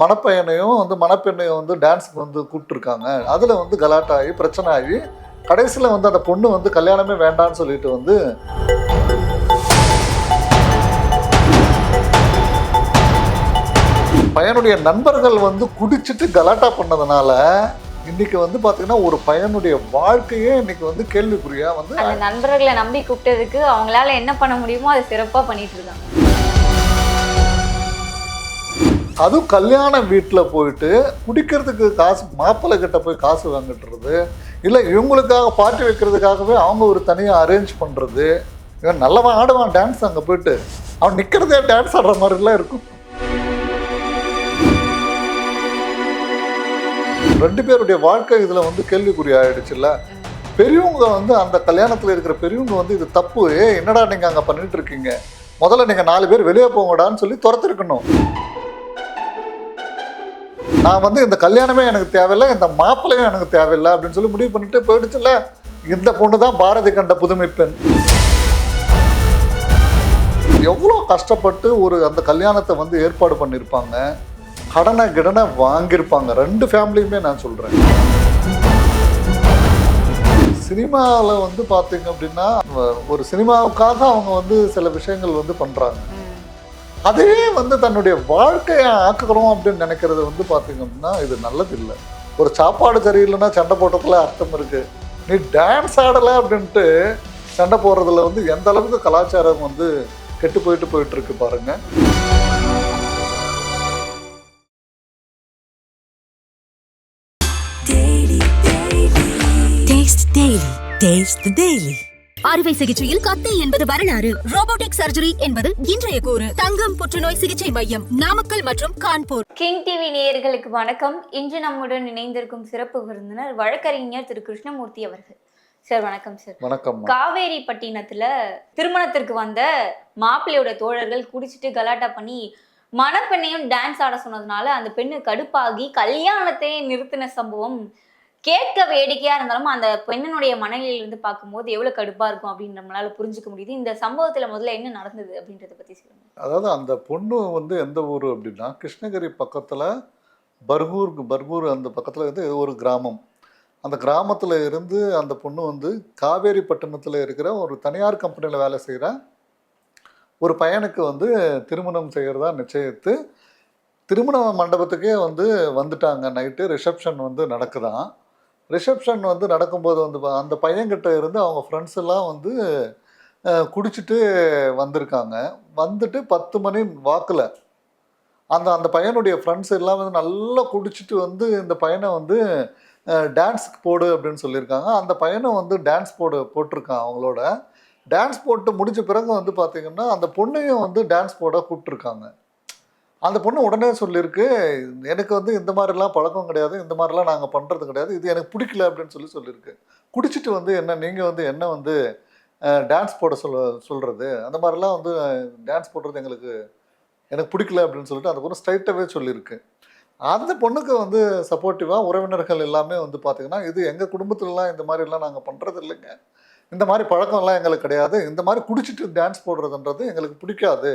மணப்பையனையும் வந்து மணப்பெண்ணையும் வந்து டான்ஸுக்கு வந்து கூப்பிட்டுருக்காங்க. அதில் வந்து கலாட்டாகி பிரச்சனை ஆகி கடைசியில் வந்து அந்த பொண்ணு வந்து கல்யாணமே வேண்டான்னு சொல்லிட்டு வந்து பையனுடைய நண்பர்கள் வந்து குடிச்சிட்டு கலாட்டா பண்ணதுனால இன்னைக்கு வந்து பாத்தீங்கன்னா ஒரு பையனுடைய வாழ்க்கையே இன்னைக்கு வந்து கேள்விக்குறியா வந்து நண்பர்களை நம்பி கூப்பிட்டதுக்கு அவங்களால என்ன பண்ண முடியுமோ அதை சிறப்பா பண்ணிட்டு இருக்காங்க. அதுவும் கல்யாண வீட்டில் போயிட்டு குடிக்கிறதுக்கு காசு மாப்பிள்ளை கிட்ட போய் காசு வாங்கிட்டுறது இல்லை இவங்களுக்காக பாட்டு வைக்கிறதுக்காகவே அவங்க ஒரு தனியாக அரேஞ்ச் பண்ணுறது இவன் நல்லவன் ஆடுவான் டான்ஸ் அங்கே போயிட்டு. அவன் நிற்கிறதே டான்ஸ் ஆடுற மாதிரிலாம் இருக்கும். ரெண்டு பேருடைய வாழ்க்கை இதில் வந்து கேள்விக்குறி ஆயிடுச்சுல்ல. பெரியவங்க வந்து அந்த கல்யாணத்தில் இருக்கிற பெரியவங்க வந்து இது தப்பு. என்னடா நீங்கள் அங்கே பண்ணிட்டு இருக்கீங்க? முதல்ல நீங்கள் நாலு பேர் வெளியே போங்கடான்னு சொல்லி துரத்திருக்கணும். நான் வந்து இந்த கல்யாணமே எனக்கு தேவையில்லை இந்த மாப்பிள்ளையும் எனக்கு தேவையில்லை அப்படின்னு சொல்லி முடிவு பண்ணிட்டு போயிடுச்சுல்ல. இந்த பொண்ணு தான் பாரதி கண்ட புதுமை பெண். எவ்வளோ கஷ்டப்பட்டு ஒரு அந்த கல்யாணத்தை வந்து ஏற்பாடு பண்ணியிருப்பாங்க கடனை கிடனை வாங்கியிருப்பாங்க. ரெண்டு ஃபேமிலியுமே நான் சொல்கிறேன் சினிமாவில் வந்து பார்த்தீங்க அப்படின்னா ஒரு சினிமாவுக்காக அவங்க வந்து சில விஷயங்கள் வந்து பண்ணுறாங்க அதையே அதே வந்து தன்னுடைய வாழ்க்கையை ஆக்குகிறோம் அப்படின்னு நினைக்கிறது வந்து பார்த்தீங்க அப்படின்னா இது நல்லது இல்லை ஒரு சாப்பாடு சரியில்லைன்னா சண்டை போட்டதுல அர்த்தம் இருக்கு. நீ டான்ஸ் ஆடலை அப்படின்ட்டு சண்டை போடுறதுல வந்து எந்த அளவுக்கு கலாச்சாரம் வந்து கெட்டு போயிட்டு போயிட்டு இருக்கு பாருங்க. Taste the Daily. அறுவை சிகிச்சையில் கத்தை என்பது வரலாறு. ரோபோட்டிக் சர்ஜரி என்பது இன்றைய கூறு. தங்கம் புற்றுநோய் சிகிச்சை மையம் நாமக்கல் மற்றும் கான்பூர். கிங் டிவி நேயர்களுக்கு வணக்கம். இன்று நம்முடன் இணைந்திருக்கும் சிறப்பு விருந்தினர் வழக்கறிஞர் திரு கிருஷ்ணமூர்த்தி அவர்கள். சார் வணக்கம் சார். வணக்கம் காவேரி பட்டினத்துல திருமணத்திற்கு வந்த மாப்பிள்ளையோட தோழர்கள் குடிச்சிட்டு கலாட்டா பண்ணி மணப்பெண்ணையும் டான்ஸ் ஆட சொன்னதுனால அந்த பெண்ணு கடுப்பாகி கல்யாணத்தையே நிறுத்தின சம்பவம் கேட்க வேடிக்கையா இருந்தாலும் அந்த பெண்ணினுடைய மனநிலையில இருந்து பார்க்கும்போது எவ்வளவு கடுப்பா இருக்கும் அப்படின்னு நம்மளால புரிஞ்சுக்க முடியுது. இந்த சம்பவத்துல முதல்ல என்ன நடந்தது அப்படின்றத பத்தி சொல்லுங்க. அதாவது அந்த பொண்ணு வந்து எந்த ஊர் அப்படின்னா கிருஷ்ணகிரி பக்கத்தில் பர்கூர் பர்கூர் அந்த பக்கத்தில் வந்து ஒரு கிராமம். அந்த கிராமத்தில் இருந்து அந்த பொண்ணு வந்து காவேரி பட்டணத்தில் இருக்கிற ஒரு தனியார் கம்பெனியில் வேலை செய்கிற ஒரு பையனுக்கு வந்து திருமணம் செய்கிறதா நிச்சயித்து திருமண மண்டபத்துக்கே வந்து வந்துட்டாங்க. நைட்டு ரிசப்ஷன் வந்து நடக்குதான். ரிசப்ஷன் வந்து நடக்கும்போது வந்து அந்த பையன்கிட்ட இருந்து அவங்க ஃப்ரெண்ட்ஸ் எல்லாம் வந்து குடிச்சிட்டு வந்திருக்காங்க. வந்துட்டு பத்து மணி வாக்கில் அந்த அந்த பையனுடைய ஃப்ரெண்ட்ஸ் எல்லாம் வந்து நல்லா குடிச்சிட்டு வந்து இந்த பையனை வந்து டான்ஸுக்கு போடு அப்படின்னு சொல்லியிருக்காங்க. அந்த பையனை வந்து டான்ஸ் போடு போட்டிருக்கான் அவங்களோட. டான்ஸ் போட்டு முடிச்ச பிறகு வந்து பார்த்திங்கன்னா அந்த பொண்ணையும் வந்து டான்ஸ் போட கூப்பிட்ருக்காங்க அந்த பொண்ணு உடனே சொல்லியிருக்கு எனக்கு வந்து இந்த மாதிரிலாம் பழக்கம் கிடையாது இந்த மாதிரிலாம் நாங்கள் பண்ணுறது கிடையாது இது எனக்கு பிடிக்கல அப்படின்னு சொல்லி சொல்லியிருக்கு. குடிச்சிட்டு வந்து என்ன நீங்கள் வந்து என்ன வந்து டான்ஸ் போட சொல்ல சொல்கிறது அந்த மாதிரிலாம் வந்து டான்ஸ் போடுறது எங்களுக்கு எனக்கு பிடிக்கல அப்படின்னு சொல்லிட்டு அந்த பொண்ணு ஸ்ட்ரைட்டாகவே சொல்லியிருக்கு. அந்த பொண்ணுக்கு வந்து சப்போர்ட்டிவாக உறவினர்கள் எல்லாமே வந்து பார்த்திங்கன்னா இது எங்கள் குடும்பத்துலலாம் இந்த மாதிரிலாம் நாங்கள் பண்ணுறது இல்லைங்க. இந்த மாதிரி பழக்கம்லாம் எங்களுக்கு கிடையாது இந்த மாதிரி குடிச்சிட்டு டான்ஸ் போடுறதுன்றது எங்களுக்கு பிடிக்காது.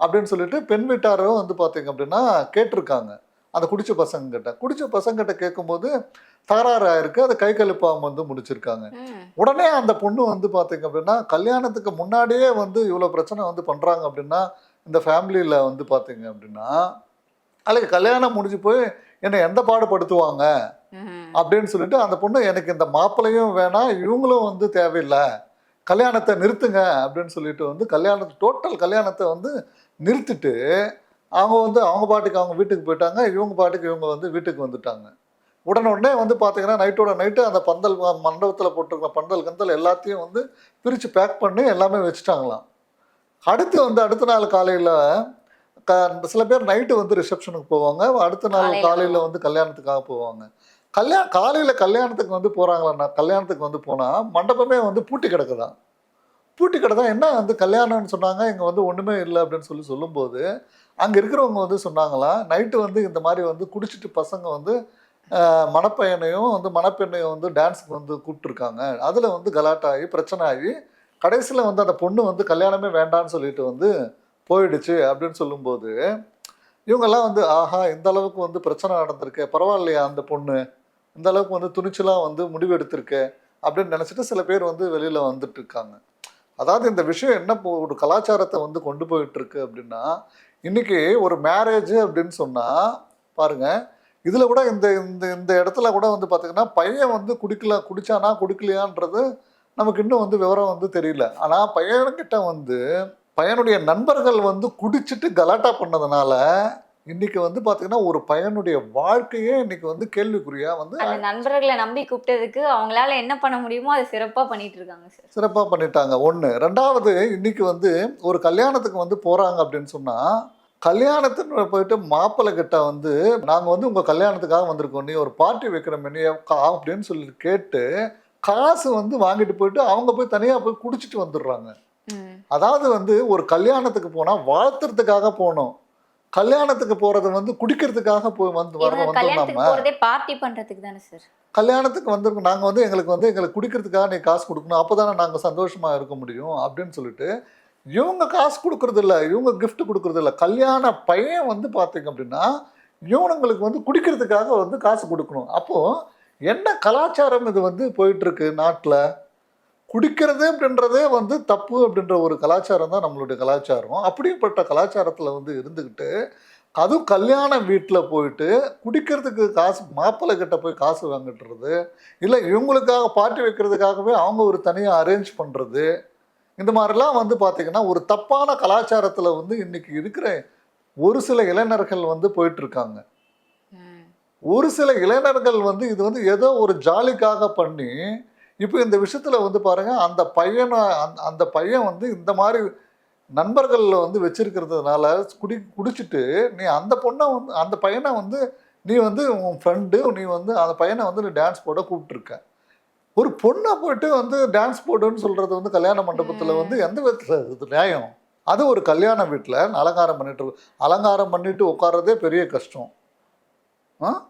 அப்படின்னு சொல்லிட்டு பெண் வீட்டாரும் வந்து பார்த்தீங்க அப்படின்னா கேட்டிருக்காங்க. அந்த குடிச்ச பசங்ககிட்ட. குடிச்ச பசங்ககிட்ட கேட்கும்போது தகராறு ஆயிருக்கு. அதை கை கழுப்பாம வந்து முடிச்சிருக்காங்க. உடனே அந்த பொண்ணு வந்து பார்த்தீங்க அப்படின்னா கல்யாணத்துக்கு முன்னாடியே வந்து இவ்வளோ பிரச்சனை வந்து பண்ணுறாங்க அப்படின்னா இந்த ஃபேமிலியில் வந்து பார்த்தீங்க அப்படின்னா அதுக்கு கல்யாணம் முடிஞ்சு போய் என்னை எந்த பாடுபடுத்துவாங்க. அப்படின்னு சொல்லிட்டு அந்த பொண்ணு எனக்கு இந்த மாப்பிள்ளையும் வேணாம். இவங்களும் வந்து தேவையில்லை. கல்யாணத்தை நிறுத்துங்க அப்படின்னு சொல்லிட்டு வந்து கல்யாணத்தை டோட்டல் கல்யாணத்தை வந்து நிறுத்திட்டு அவங்க வந்து அவங்க பாட்டுக்கு அவங்க வீட்டுக்கு போயிட்டாங்க. இவங்க பாட்டுக்கு இவங்க வந்து வீட்டுக்கு வந்துட்டாங்க. உடனே வந்து பார்த்தீங்கன்னா நைட்டோட நைட்டு அந்த பந்தல் மண்டபத்தில் போட்டிருக்கிற பந்தல் கந்தல் எல்லாத்தையும் வந்து பிரித்து பேக் பண்ணி எல்லாமே வச்சுட்டாங்களாம். அடுத்து வந்து அடுத்த நாள் காலையில் க சில பேர் நைட்டு வந்து ரிசப்ஷனுக்கு போவாங்க. அடுத்த நாள் காலையில வந்து கல்யாணத்துக்காக போவாங்க. கல்யாணம் காலையில் கல்யாணத்துக்கு வந்து போகிறாங்களா கல்யாணத்துக்கு வந்து போனால் மண்டபமே வந்து பூட்டி கிடக்குதான் பூட்டி தான். என்ன வந்து கல்யாணம்னு சொன்னாங்க இங்கே வந்து ஒன்றுமே இல்லை அப்படின்னு சொல்லி சொல்லும்போது அங்கே இருக்கிறவங்க வந்து சொன்னாங்களாம் நைட்டு வந்து இந்த மாதிரி வந்து குடிச்சிட்டு பசங்க வந்து மணப்பையனையும் வந்து மணப்பெண்ணையும் வந்து டான்ஸுக்கு வந்து கூப்பிட்டுருக்காங்க. அதில் வந்து கலாட்டாகி பிரச்சனை ஆகி கடைசியில் வந்து அந்த பொண்ணு வந்து கல்யாணமே வேண்டான்னு சொல்லிட்டு வந்து போயிடுச்சு அப்படின்னு சொல்லும்போது இவங்கெல்லாம் வந்து ஆஹா இந்த அளவுக்கு வந்து பிரச்சனை நடந்திருக்கு பரவாயில்லையா அந்த பொண்ணு? இந்த அளவுக்கு வந்து துணிச்சலாக வந்து முடிவு எடுத்திருக்கு அப்படின்னு நினச்சிட்டு சில பேர் வந்து வெளியில் வந்துட்டு இருக்காங்க. அதாவது இந்த விஷயம் என்ன ஒரு கலாச்சாரத்தை வந்து கொண்டு போயிட்டு இருக்கு அப்படின்னா இன்னைக்கு ஒரு மேரேஜ் அப்படின்னு சொன்னால் பாருங்க இதில் கூட இந்த இந்த இந்த இடத்துல கூட வந்து பார்த்தீங்கன்னா பையன் வந்து குடிக்கல குடிச்சானா குடிக்கலையான்றது நமக்கு இன்னும் வந்து விவரம் வந்து தெரியல. ஆனால் பையன்கிட்ட வந்து பையனுடைய நண்பர்கள் வந்து குடிச்சிட்டு கலாட்டா பண்ணதுனால இன்னைக்கு வந்து பார்த்தீங்கன்னா ஒரு பையனுடைய வாழ்க்கையே இன்னைக்கு வந்து கேள்விக்குறியா வந்து அந்த நண்பர்களை நம்பி கூப்பிட்டதுக்கு அவங்களால என்ன பண்ண முடியுமோ அதை சிறப்பா பண்ணிட்டு இருக்காங்க சார் சிறப்பாக பண்ணிட்டாங்க. ஒன்று ரெண்டாவது இன்னைக்கு வந்து ஒரு கல்யாணத்துக்கு வந்து போகிறாங்க அப்படின்னு சொன்னால் கல்யாணத்துக்கு போயிட்டு மாப்பிள்ளை கிட்ட வந்து நாங்கள் வந்து உங்கள் கல்யாணத்துக்காக வந்திருக்கோம். நீ ஒரு பார்ட்டி வைக்கிற மெனியா அப்படின்னு சொல்லி கேட்டு காசு வந்து வாங்கிட்டு போயிட்டு அவங்க போய் தனியாக போய் குடிச்சிட்டு வந்துடுறாங்க. அதாவது வந்து ஒரு கல்யாணத்துக்கு போனால் வாழ்த்துறதுக்காக போகணும் கல்யாணத்துக்கு போகிறது வந்து குடிக்கிறதுக்காக போய் வந்து வர இவங்க வந்து போறதே பார்ட்டி பண்றதுக்கு தானே சார் கல்யாணத்துக்கு வந்திருக்கோம் நாங்கள் வந்து எங்களுக்கு வந்து எங்களுக்கு குடிக்கிறதுக்காக நீ காசு கொடுக்கணும் அப்போ தானே நாங்கள் சந்தோஷமாக இருக்க முடியும் அப்படின்னு சொல்லிட்டு இவங்க காசு கொடுக்கறது இல்ல இவங்க gift கொடுக்கறது இல்ல. கல்யாண பையன் வந்து பார்த்தீங்க அப்படின்னா இவனுங்களுக்கு வந்து குடிக்கிறதுக்காக வந்து காசு கொடுக்கணும். அப்போது என்ன கலாச்சாரம் இது வந்து போயிட்டு இருக்கு நாட்டில்? குடிக்கிறது அப்படின்றதே வந்து தப்பு அப்படின்ற ஒரு கலாச்சாரம் தான் நம்மளுடைய கலாச்சாரம் அப்படிப்பட்ட கலாச்சாரத்தில் வந்து இருந்துக்கிட்டு அதுவும் கல்யாண வீட்டில் போயிட்டு குடிக்கிறதுக்கு காசு மாப்பிள்ளை கிட்ட போய் காசு வாங்கிட்டுறது இல்லை இவங்களுக்காக பார்ட்டி வைக்கிறதுக்காகவே அவங்க ஒரு தனியாக அரேஞ்ச் பண்ணுறது இந்த மாதிரிலாம் வந்து பார்த்திங்கன்னா ஒரு தப்பான கலாச்சாரத்தில் வந்து இன்னைக்கு இருக்கிற ஒரு சில இளைஞர்கள் வந்து போயிட்டு இருக்காங்க ம். ஒரு சில இளைஞர்கள் வந்து இது வந்து ஏதோ ஒரு ஜாலிக்காக பண்ணி இப்போ இந்த விஷயத்தில் வந்து பாருங்க அந்த பையனை அந்த அந்த பையன் வந்து இந்த மாதிரி நண்பர்களில் வந்து வச்சிருக்கிறதுனால குடி குடிச்சிட்டு நீ அந்த பொண்ணை வந்து அந்த பையனை வந்து நீ வந்து உன் ஃப்ரெண்டு நீ வந்து அந்த பையனை வந்து நீ டான்ஸ் போட கூப்பிட்டுருக்க. ஒரு பொண்ணை போயிட்டு வந்து டான்ஸ் போடுன்னு சொல்றது வந்து கல்யாண மண்டபத்தில் வந்து எந்த விதத்தில் இது நியாயம்? அது ஒரு கல்யாண வீட்டில் அலங்காரம் பண்ணிட்டு. அலங்காரம் பண்ணிட்டு உட்கார்றதே பெரிய கஷ்டம். ஆ?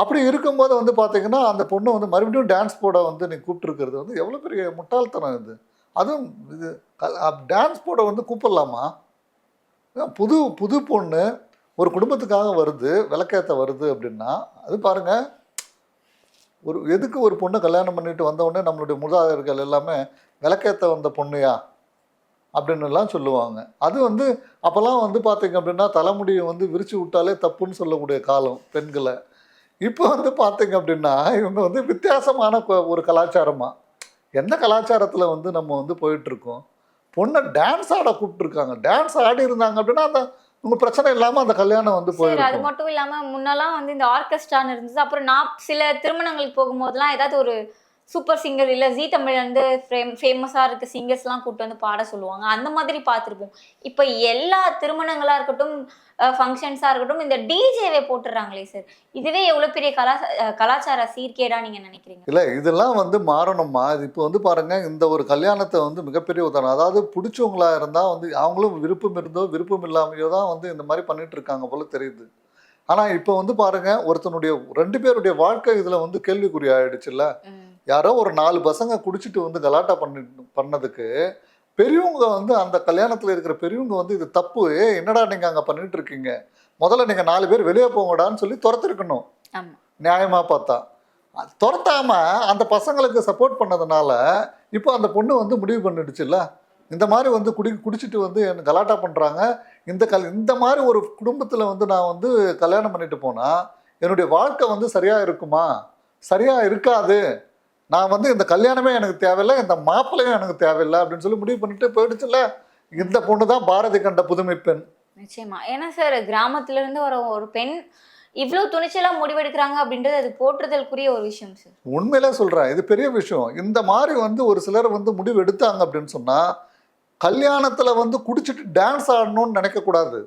அப்படி இருக்கும்போது வந்து பார்த்தீங்கன்னா அந்த பொண்ணு வந்து மறுபடியும் டான்ஸ் போட வந்து நீ கூப்பிட்டுருக்கிறது வந்து எவ்வளோ பெரிய முட்டாள்தனம் இது. அதுவும் இது டான்ஸ் போட வந்து கூப்பிடலாமா? புது புது பொண்ணு ஒரு குடும்பத்துக்காக வருது விளக்கேற்ற வருது அப்படின்னா அது பாருங்க ஒரு எதுக்கு ஒரு பொண்ணை கல்யாணம் பண்ணிட்டு வந்தவுடனே நம்மளுடைய மூதாதையர்கள் எல்லாமே விளக்கேற்ற வந்த பொண்ணுயா? அப்படின்னு எல்லாம் சொல்லுவாங்க. அது வந்து அப்போல்லாம் வந்து பார்த்தீங்க அப்படின்னா தலைமுடியை வந்து விரிச்சு விட்டாலே தப்புன்னு சொல்லக்கூடிய காலம் பெண்களை. இப்போ வந்து பார்த்தீங்க அப்படின்னா இவங்க வந்து வித்தியாசமான ஒரு கலாச்சாரமா. எந்த கலாச்சாரத்தில் வந்து நம்ம வந்து போயிட்டு இருக்கோம் பொண்ணை டான்ஸ் ஆட கூப்பிட்டுருக்காங்க. டான்ஸ் ஆடி இருந்தாங்க அப்படின்னா அந்த உங்க பிரச்சனை இல்லாமல் அந்த கல்யாணம் வந்து சரி அது மட்டும் இல்லாம முன்னெல்லாம் வந்து இந்த ஆர்கெஸ்ட்ரான்னு இருந்துச்சு அப்புறம் நான் சில திருமணங்களுக்கு போகும்போதெல்லாம் ஏதாவது ஒரு சூப்பர் சிங்கர் இல்ல ஜீ தமிழ்ல இருந்து ஃபேமஸா இருக்க சிங்கர்ஸ்லாம் கூட்டு வந்து பாட சொல்லுவாங்க. அந்த மாதிரி பார்த்துருப்போம். இப்போ எல்லா திருமணங்களா இருக்கட்டும் ஃபங்க்ஷன்ஸா இருக்கட்டும் இந்த டிஜேவை போட்டுடுறாங்களே சார் இதுவே எவ்வளவு பெரிய கலா கலாச்சார சீர்கேடா நீங்க நினைக்கிறீங்க? இல்லை இதெல்லாம் வந்து மாறணுமா இது இப்போ வந்து பாருங்க இந்த ஒரு கல்யாணத்தை வந்து மிகப்பெரிய உதாரணம். அதாவது பிடிச்சவங்களா இருந்தால் வந்து அவங்களும் விருப்பம் இருந்தோ விருப்பம் இல்லாமையோ தான் வந்து இந்த மாதிரி பண்ணிட்டு இருக்காங்க போல தெரியுது. ஆனால் இப்போ வந்து பாருங்க ஒருத்தனுடைய ரெண்டு பேருடைய வாழ்க்கை இதில் வந்து கேள்விக்குறி ஆயிடுச்சுல்ல. யாரோ ஒரு நாலு பசங்க குடிச்சிட்டு வந்து கலாட்டா பண்ணி பண்ணதுக்கு பெரியவங்க வந்து அந்த கல்யாணத்தில் இருக்கிற பெரியவங்க வந்து இது தப்பு. என்னடா நீங்கள் அங்கே பண்ணிட்டு இருக்கீங்க? முதல்ல நீங்கள் நாலு பேர் வெளியே போங்கடான்னு சொல்லி துரத்திருக்கணும். நியாயமாக பார்த்தா. அது துரத்தாம அந்த பசங்களுக்கு சப்போர்ட் பண்ணதுனால இப்போ அந்த பொண்ணு வந்து முடிவு பண்ணிடுச்சுல்ல? இந்த மாதிரி வந்து குடி குடிச்சிட்டு வந்து எனக்கு கலாட்டா பண்ணுறாங்க இந்த கல் இந்த மாதிரி ஒரு குடும்பத்தில் வந்து நான் வந்து கல்யாணம் பண்ணிட்டு போனால் என்னுடைய வாழ்க்கை வந்து சரியாக இருக்குமா? சரியாக இருக்காது. நான் வந்து இந்த கல்யாணமே எனக்கு தேவையில்லை இந்த மாப்பிள்ளையும் எனக்கு தேவையில்லை அப்படின்னு சொல்லி முடிவு பண்ணிட்டு போயிடுச்சுல்ல. இந்த பொண்ணு தான் பாரதி கண்ட புதுமை பெண். நிச்சயமா. ஏன்னா சார் கிராமத்துல இருந்து வர ஒரு பெண் இவ்வளவு துணிச்சலா முடிவெடுக்கிறாங்க அப்படின்றது அது போற்றுதலுக்குரிய ஒரு விஷயம் சார். உண்மையிலே சொல்கிறேன் இது பெரிய விஷயம். இந்த மாதிரி வந்து ஒரு சிலர் வந்து முடிவு எடுத்தாங்க அப்படின்னு சொன்னால் கல்யாணத்தில் வந்து குடிச்சிட்டு டான்ஸ் ஆடணும்னு நினைக்கக்கூடாது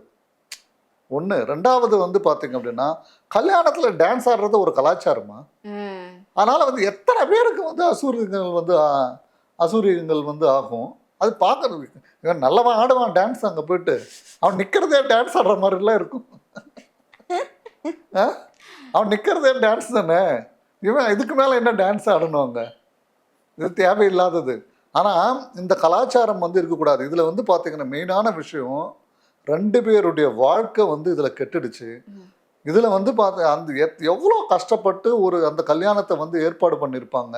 ஒன்று ரெண்டாவது வந்து பார்த்தீங்க அப்படின்னா கல்யாணத்தில் டான்ஸ் ஆடுறது ஒரு கலாச்சாரமா? அதனால் வந்து எத்தனை பேருக்கு வந்து அசூரியங்கள் வந்து அசூரியங்கள் வந்து ஆகும்? அது பார்க்கறது. இவன் நல்லவன் ஆடுவான் டான்ஸ் அங்கே போயிட்டு அவன் நிற்கிறதே டான்ஸ் ஆடுற மாதிரிலாம் இருக்கும். அவன் நிற்கிறதே டான்ஸ் தானே? இவன் இதுக்கு மேலே என்ன டான்ஸ் ஆடணும் அங்கே? இது தேவையில்லாதது. ஆனால் இந்த கலாச்சாரம் வந்து இருக்கக்கூடாது. இதில் வந்து பார்த்திங்கன்னா மெயினான விஷயம் ரெண்டு பேருடைய வாழ்க்கை வந்து இதில் கெட்டுடுச்சு. இதில் வந்து பார்த்து அந்த எத் எவ்வளோ கஷ்டப்பட்டு ஒரு அந்த கல்யாணத்தை வந்து ஏற்பாடு பண்ணியிருப்பாங்க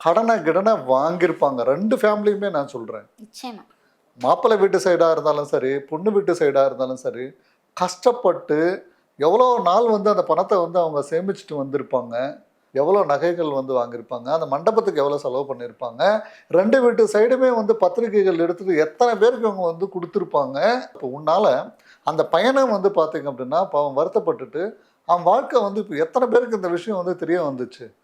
கடனை கிடனை வாங்கியிருப்பாங்க ரெண்டு ஃபேமிலியுமே நான் சொல்கிறேன் மாப்பிள்ளை வீட்டு சைடாக இருந்தாலும் சரி பொண்ணு வீட்டு சைடாக இருந்தாலும் சரி கஷ்டப்பட்டு எவ்வளோ நாள் வந்து அந்த பணத்தை வந்து அவங்க சேமிச்சுட்டு வந்திருப்பாங்க எவ்வளோ நகைகள் வந்து வாங்கியிருப்பாங்க அந்த மண்டபத்துக்கு எவ்வளோ செலவு பண்ணியிருப்பாங்க ரெண்டு வீட்டு சைடுமே வந்து பத்திரிகைகள் எடுத்துட்டு எத்தனை பேருக்கு அவங்க வந்து கொடுத்துருப்பாங்க. இப்போ உன்னால் அந்த பையனை வந்து பார்த்தீங்க அப்படின்னா பாவம் வருத்தப்பட்டுட்டு அவன் வாழ்க்கை வந்து இப்போ எத்தனை பேருக்கு இந்த விஷயம் வந்து தெரிய வந்துச்சு.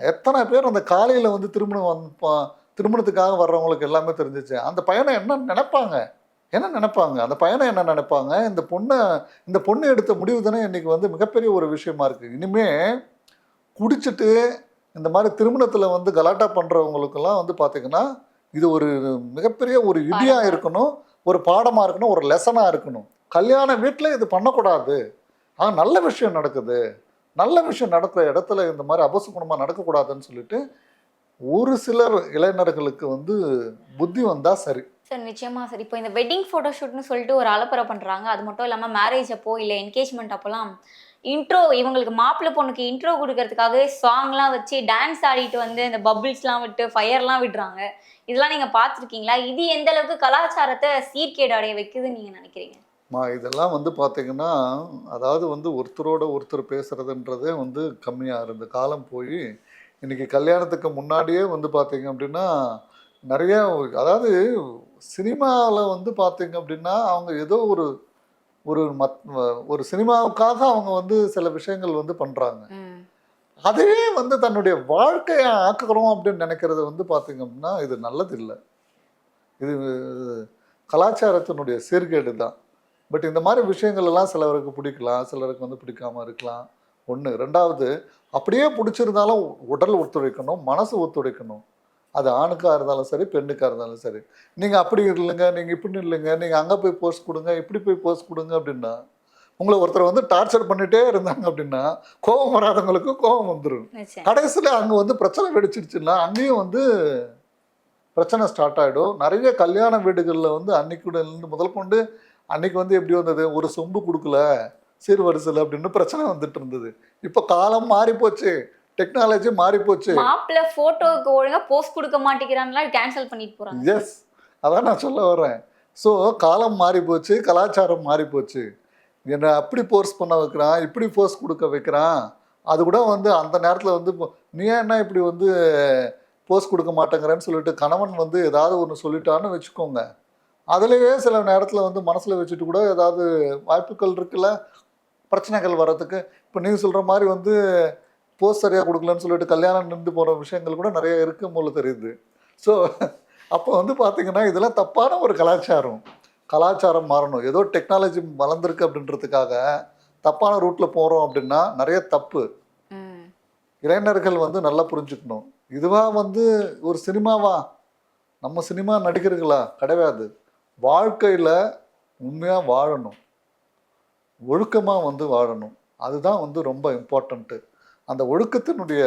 எத்தனை பேர் அந்த காலையில் வந்து திருமணம் வந்து பா- திருமணத்துக்காக வர்றவங்களுக்கு எல்லாமே தெரிஞ்சிச்சு. அந்த பையனை என்ன நினைப்பாங்க? என்ன நினைப்பாங்க? அந்த பையனை என்ன நினைப்பாங்க? இந்த பொண்ணை இந்த பொண்ணு எடுத்த முடிவு தானே இன்னைக்கு வந்து மிகப்பெரிய ஒரு விஷயமா இருக்கு. இனிமே குடிச்சிட்டு இந்த மாதிரி திருமணத்தில் வந்து கலாட்டா பண்ணுறவங்களுக்கெல்லாம் வந்து பார்த்தீங்கன்னா இது ஒரு மிகப்பெரிய ஒரு இடியா பாடமா. இருக்கணும் ஒரு பாடமாக இருக்கணும் ஒரு லெசனாக இருக்கணும். கல்யாண வீட்டில் இது பண்ணக்கூடாது. ஆ நல்ல விஷயம் நடக்குது. நல்ல விஷயம் நடக்கிற இடத்துல இந்த மாதிரி அபசகுணமாக நடக்கக்கூடாதுன்னு சொல்லிட்டு ஒரு சிலர் இளைஞர்களுக்கு வந்து புத்தி வந்தால் சரி. சார் நிச்சயமா சார். இப்போ இந்த வெட்டிங் ஃபோட்டோ ஷூட்னு சொல்லிட்டு ஒரு அலப்பறை பண்ணுறாங்க அது மட்டும் இல்லாமல் மேரேஜ் அப்போ இல்லை என்கேஜ்மெண்ட் அப்போலாம் இன்ட்ரோ இவங்களுக்கு மாப்பிள்ளை பொண்ணுக்கு இன்ட்ரோ கொடுக்கறதுக்காகவே சாங்லாம் வச்சு டான்ஸ் ஆடிட்டு வந்து இந்த பபிள்ஸ்லாம் விட்டு ஃபயர்லாம் விடுறாங்க. இதெல்லாம் நீங்கள் பார்த்துருக்கீங்களா? இது எந்த அளவுக்கு கலாச்சாரத்தை சீர்கேடு அடைய வைக்குதுன்னு நீங்கள் நினைக்கிறீங்க? மா இதெல்லாம் வந்து பார்த்தீங்கன்னா அதாவது வந்து ஒருத்தரோட ஒருத்தர் பேசுறதுன்றதே வந்து கம்மியாக இருந்த காலம் போய் இன்னைக்கு கல்யாணத்துக்கு முன்னாடியே வந்து பார்த்தீங்க அப்படின்னா நிறைய அதாவது சினிமாவில் வந்து பார்த்தீங்க அப்படின்னா அவங்க ஏதோ ஒரு ஒரு மத் ஒரு சினிமாவுக்காக அவங்க வந்து சில விஷயங்கள் வந்து பண்ணுறாங்க. அதுவே வந்து தன்னுடைய வாழ்க்கையை ஆக்குறோம் அப்படின்னு நினைக்கிறது வந்து பார்த்தீங்க அப்படின்னா இது நல்லது இல்லை இது கலாச்சாரத்தினுடைய சீர்கேடு தான் பட் இந்த மாதிரி விஷயங்கள் எல்லாம் சிலருக்கு பிடிக்கலாம் சிலருக்கு வந்து பிடிக்காம இருக்கலாம். ஒன்று ரெண்டாவது அப்படியே பிடிச்சிருந்தாலும் உடல் ஒத்துழைக்கணும் மனசு ஒத்துழைக்கணும். அது ஆணுக்காக இருந்தாலும் சரி பெண்ணுக்காக இருந்தாலும் சரி. நீங்கள் அப்படி இல்லைங்க நீங்கள் இப்படி இல்லைங்க நீங்கள் அங்கே போய் போஸ்ட் கொடுங்க இப்படி போய் போஸ்ட் கொடுங்க அப்படின்னா உங்களை ஒருத்தர் வந்து டார்ச்சர் பண்ணிட்டே இருந்தாங்க அப்படின்னா கோபம் வராதவங்களுக்கு கோபம் வந்துடும் கடைசியில் அங்கே வந்து பிரச்சனை வெடிச்சிருச்சுன்னா அங்கேயும் வந்து பிரச்சனை ஸ்டார்ட் ஆகிடும் நிறைய கல்யாண வீடுகளில் வந்து அன்னைக்கு இருந்து முதல் கொண்டு அன்னைக்கு வந்து எப்படி வந்தது? ஒரு சொம்பு கொடுக்கல சீர்வரிசல் அப்படின்னு பிரச்சனை வந்துட்டு இருந்தது. இப்போ காலம் மாறி போச்சு. டெக்னாலஜி மாறி போச்சு. மாப்பிள்ளை போட்டோக்கு ஒழுங்கா போஸ்ட் கொடுக்க மாட்டேங்கிறாங்களா கேன்சல் பண்ணிட்டு போறாங்க. எஸ் அதான் நான் சொல்ல வர்றேன். ஸோ காலம் மாறி போச்சு கலாச்சாரம் மாறி போச்சு. என்னை அப்படி போர்ஸ் பண்ண வைக்கிறான் இப்படி போர்ஸ் கொடுக்க வைக்கிறான். அது கூட வந்து அந்த நேரத்தில் வந்து இப்போ, நீ என்ன இப்படி வந்து போஸ்ட் கொடுக்க மாட்டேங்கிறேன்னு சொல்லிட்டு கணவன் வந்து ஏதாவது ஒன்று சொல்லிட்டான்னு வச்சுக்கோங்க. அதுலேயே சில நேரத்தில் வந்து மனசில் வச்சுட்டு கூட ஏதாவது வாய்ப்புகள் இருக்குல்ல? பிரச்சனைகள் வர்றதுக்கு. இப்போ நீங்கள் சொல்கிற மாதிரி வந்து போஸ்ட் சரியாக கொடுக்கலன்னு சொல்லிட்டு கல்யாணம் நின்று போகிற விஷயங்கள் கூட நிறைய இருக்கும் போல தெரியுது. ஸோ அப்போ வந்து பார்த்தீங்கன்னா இதெல்லாம் தப்பான ஒரு கலாச்சாரம். கலாச்சாரம் மாறணும். ஏதோ டெக்னாலஜி வளர்ந்துருக்கு அப்படின்றதுக்காக தப்பான ரூட்டில் போகிறோம் அப்படின்னா நிறைய தப்பு. இளைஞர்கள் வந்து நல்லா புரிஞ்சுக்கணும். இதுவா வந்து ஒரு சினிமாவா? நம்ம சினிமா நடிகர்களா? கிடையாது. வாழ்க்கையில் உண்மையாக வாழணும். ஒழுக்கமாக வந்து வாழணும். அதுதான் வந்து ரொம்ப இம்பார்ட்டண்ட்டு அந்த ஒழுக்கத்தினுடைய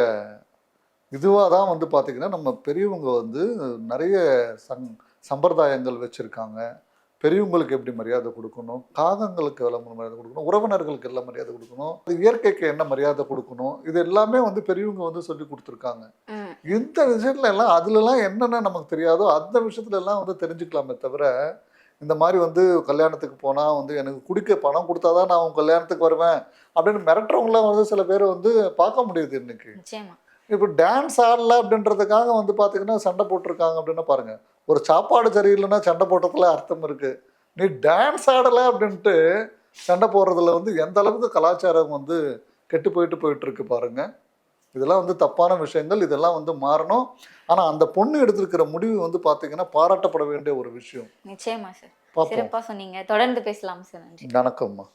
இதுவாக தான் வந்து பார்த்திங்கன்னா நம்ம பெரியவங்க வந்து நிறைய சங் சம்பிரதாயங்கள் வச்சுருக்காங்க. பெரியவங்களுக்கு எப்படி மரியாதை கொடுக்கணும்? காகங்களுக்கு எல்லாம் மரியாதை கொடுக்கணும்? உறவினர்களுக்கு எல்லாம் மரியாதை கொடுக்கணும்? அது இயற்கைக்கு என்ன மரியாதை கொடுக்கணும்? இது எல்லாமே வந்து பெரியவங்க வந்து சொல்லி கொடுத்துருக்காங்க. இந்த விஷயத்துல எல்லாம் அதுலலாம் என்னென்ன நமக்கு தெரியாதோ அந்த விஷயத்துல எல்லாம் வந்து தெரிஞ்சுக்கலாமே தவிர இந்த மாதிரி வந்து கல்யாணத்துக்கு போனால் வந்து எனக்கு குடிக்க பணம் கொடுத்தாதான் நான் உன் கல்யாணத்துக்கு வருவேன் அப்படின்னு மிரட்டுறவங்களாம் வந்து சில பேர் வந்து பார்க்க முடியுது இன்னைக்கு. இப்போ டான்ஸ் ஆடல அப்படின்றதுக்காக வந்து பார்த்தீங்கன்னா சண்டை போட்டிருக்காங்க அப்படின்னா பாருங்க. ஒரு சாப்பாடு சரியில்லைன்னா சண்டை போட்டதுல அர்த்தம் இருக்கு. நீ டான்ஸ் ஆடலை அப்படின்ட்டு சண்டை போடுறதுல வந்து எந்த அளவுக்கு கலாச்சாரம் வந்து கெட்டு போயிட்டு போயிட்டு இருக்கு பாருங்க. இதெல்லாம் வந்து தப்பான விஷயங்கள் இதெல்லாம் வந்து மாறணும். ஆனால் அந்த பொண்ணு எடுத்திருக்கிற முடிவு வந்து பார்த்தீங்கன்னா பாராட்டப்பட வேண்டிய ஒரு விஷயம். நிச்சயமா சார் பார்ப்போம் சிறப்பா சொன்னீங்க. தொடர்ந்து பேசலாம் சார் நன்றி. வணக்கம்மா.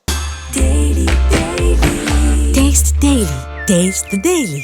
Taste the daily. Taste the daily.